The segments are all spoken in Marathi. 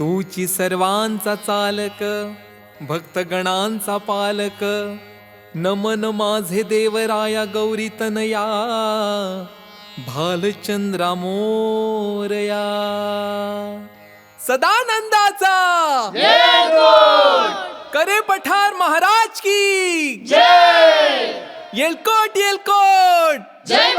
तूची सर्वांचा चालक भक्तगणांचा पालक नमन माझे देवराया गौरी तनया भालचंद्रा मोरया. सदानंदाचा! करे पठार महाराज की! येलकोट येलकोट! जय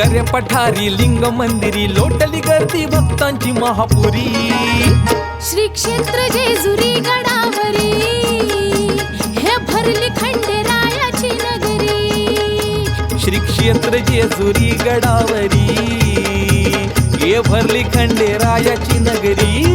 करे पठारी लिंग मंदिरी लोटली गर्दी भक्तांची महापुरी. श्री क्षेत्र जेजुरी गडावरी हे भरली खंडेरायाची नगरी. श्री क्षेत्र जेजुरी गडावरी ये भरली खंडेरायाची नगरी.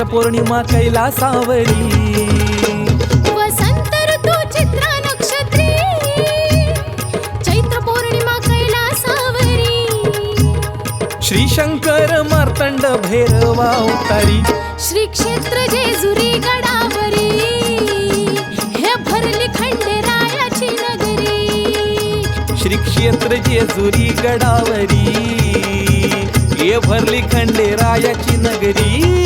चैत्र पौर्णिमा कैलासावरी वसंत ऋतू चित्रा नक्षत्री चैत्र पौर्णिमा कैलासावरी श्री शंकर मार्तंड भैरवा अवतारी श्री क्षेत्र जेजुरी गडावरी. हे भरली खंडेरायाची नगरी. श्री क्षेत्र जेजुरी गडावरी. ये भरली खंडेरायाची नगरी.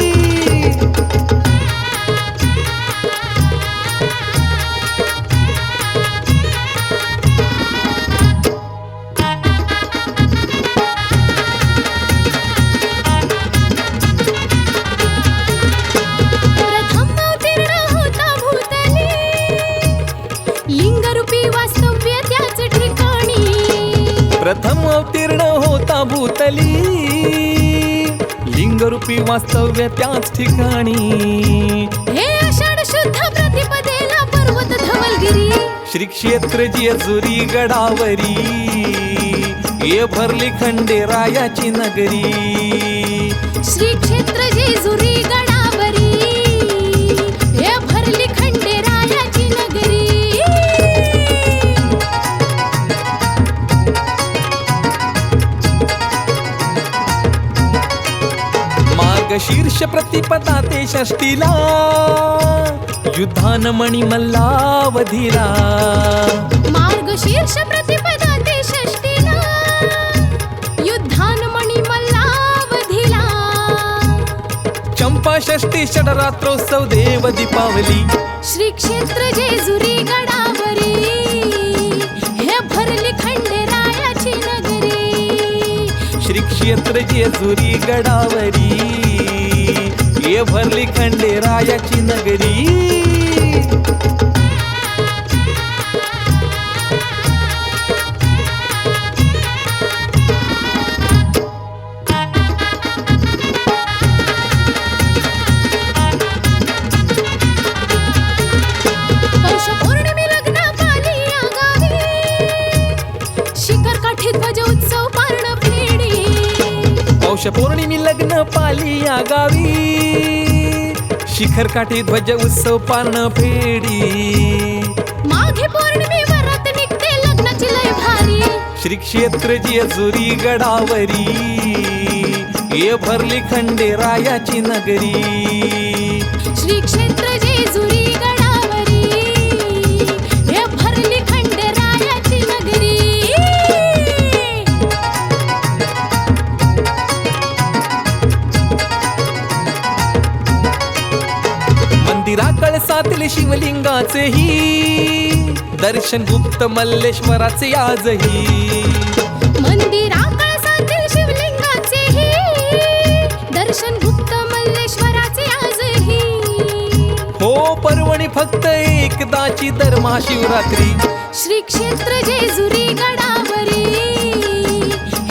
प्रथम अवतीर्ण होता भूतली. लिंगरूपी वास्तव्य त्याच ठिकाणी. हे आषाढ शुद्ध प्रतिपदेला पर्वत धवलगिरी. श्री क्षेत्र जेजुरी गडावरी ये भरली खंडेरायाची नगरी. मार्गशीर्ष प्रतिपदा ते षष्टीला युद्धान मणी मल्लावधीला मार्गशीर्ष प्रतिपदा ते षष्टीला युद्धान मणी मल्लावधीला चंपा षष्टी षडरात्रोत्सव देव दीपावली. श्री क्षेत्र जेजुरी गडावरी हे भरली खंडेरायाची नगरी. श्री क्षेत्र जेजुरी गडावरी. ये भरली खंडेरायाची नगरी. पौष पौर्णिमी लग्न पाली या गावी. शिखर काठी ध्वज उत्सव पारण फेडी माघे पौर्णिमे वरात निघते लग्नाची लय भारी. श्री क्षेत्र जेजुरी गडावरी. ये भरली खंडेरायाची नगरी. श्री क्षेत्र कळसातील शिवलिंगाचेही दर्शन गुप्त मल्लेश्वराचे आजही. मंदिरा शिवलिंगाचेही दर्शन गुप्त मल्लेश्वराचे आजही. हो पर्वणी फक्त एकदाची दर महाशिवरात्री. श्री क्षेत्र जेजुरी गडावरी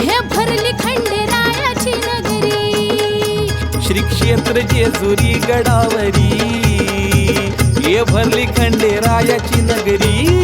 हे भरली खंडेरायाची नगरी. श्री क्षेत्र जेजुरी गडावरी. ये भरली खंडेरायाची नगरी.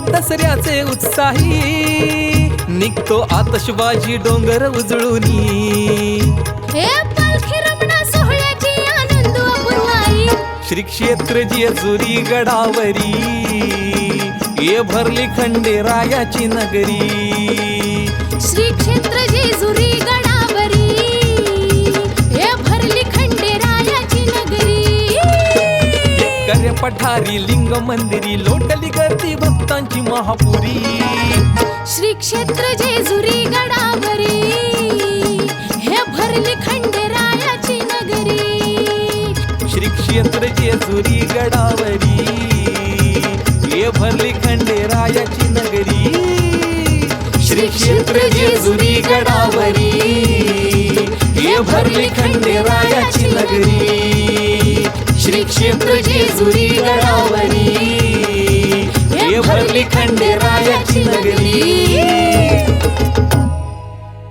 दसऱ्याचे उत्साही. निघतो आतषबाजी डोंगर उजळूनी. श्री क्षेत्र जेजुरी गडावरी. ये भरली खंडेरायाची नगरी. श्री क्षेत्र जेजुरी कर्य पठारी लिंग मंदिरी लोटली गर्दी भक्तांची महापुरी. श्री क्षेत्र जेजुरी गडावरी हे भरली खंडेरायाची नगरी. श्री क्षेत्र जेजुरी गडावरी ये भरली खंडेरायाची नगरी. श्री क्षेत्र जेजुरी गडावरी ये भरली खंडेरायाची नगरी. श्री क्षेत्र जेजुरी गडावरी. हे भरली खंडेरायाची नगरी.